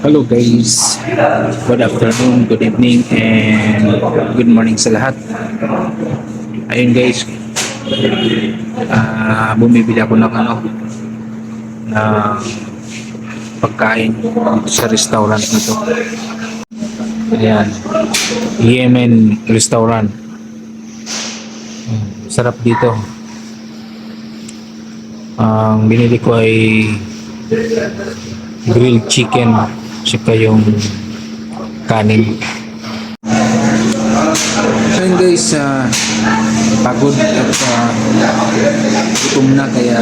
Hello guys, good afternoon, good evening, and good morning sa lahat. Ayun guys, ah bumibili ako ng ano, na pagkain dito sa restaurant na to. Ayan, Yemen Restaurant. Sarap dito. Ang binili ko ay grilled chicken saka yung kanin. So yun guys, ah, pagod at uh, gutom na kaya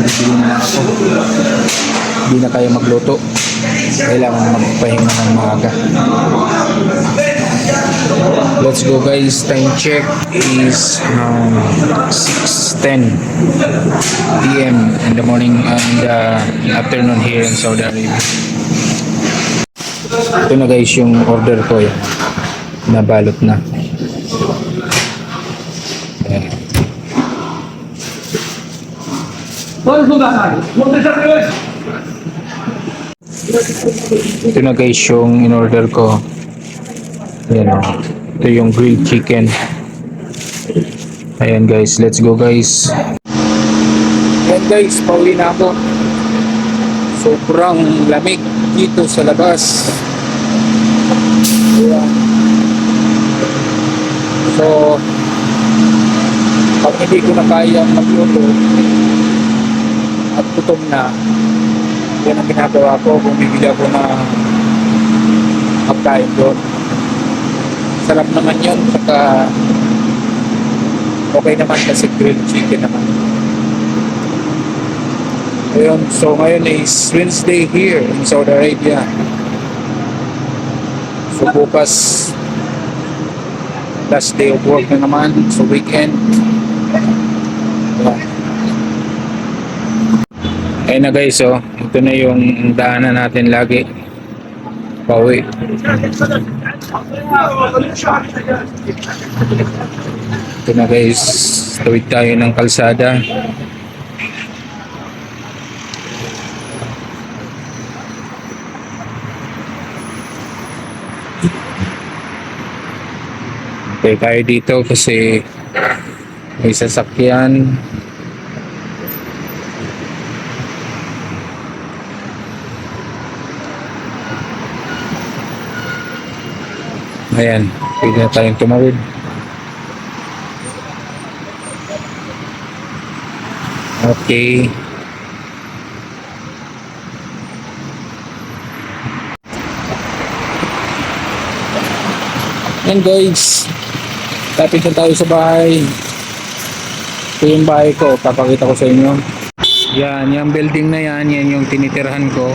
bibili na ako. Hindi na kaya magluto. Kailangan magpahinga ng maaga. Let's go guys. Time check is um, 6.10 p.m. in the morning and uh, afternoon here in Saudi Arabia. Ito na guys yung order ko eh. Nabalot na. Ayan. Ito na guys yung in-order ko. Ayan o. Ito yung grilled chicken. Ayan guys, let's go guys. Ayan guys, pauli na ako. Sobrang lamig dito sa labas. Ayan. So, pag hindi ko na kaya magluto at gutom na, yan ang ginagawa ko, bumibili ako ng pagkain doon. Sarap naman yun, saka okay naman kasi grilled chicken naman. Ayun, so ngayon is Wednesday here in Saudi Arabia. So bukas, last day of work na naman, so weekend. Ayan. Ayun na guys, oh. Ito na yung daanan natin lagi. Pauwi. Ito na guys, tawid tayo ng kalsada. Okay tayo dito kasi may sasakyan. Ayan, pwede na tayong tumawid. Okay. Yan guys, tapit na tayo sa bahay. Ito yung bahay ko, papakita ko sa inyo. Yan, yung building na yan, yan yung tinitirahan ko.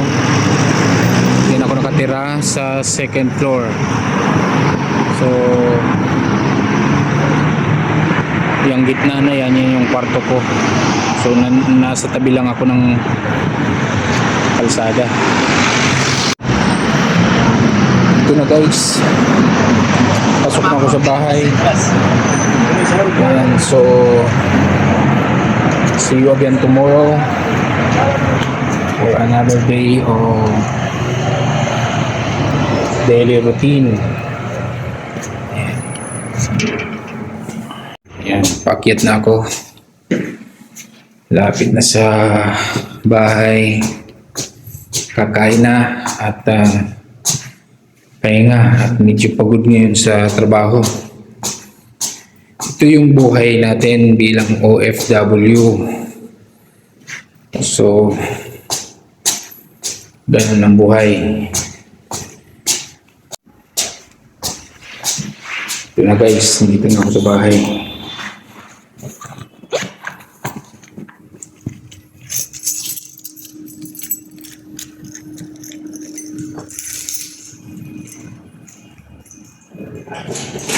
Yan ako nakatira sa second floor. So, yung gitna na yan, yan yung kwarto ko. So, na, nasa tabi lang ako ng kalsada. Ito na guys. Pasok na ako sa bahay. Ayan, so, see you again tomorrow for another day of daily routine. Yan, pakyat na ako. Lapit na sa bahay. Kakain na at uh, pahinga at medyo pagod ngayon sa trabaho. Ito yung buhay natin bilang OFW. So, ganun ang buhay. Ito na guys, dito na ako sa bahay. Gracias.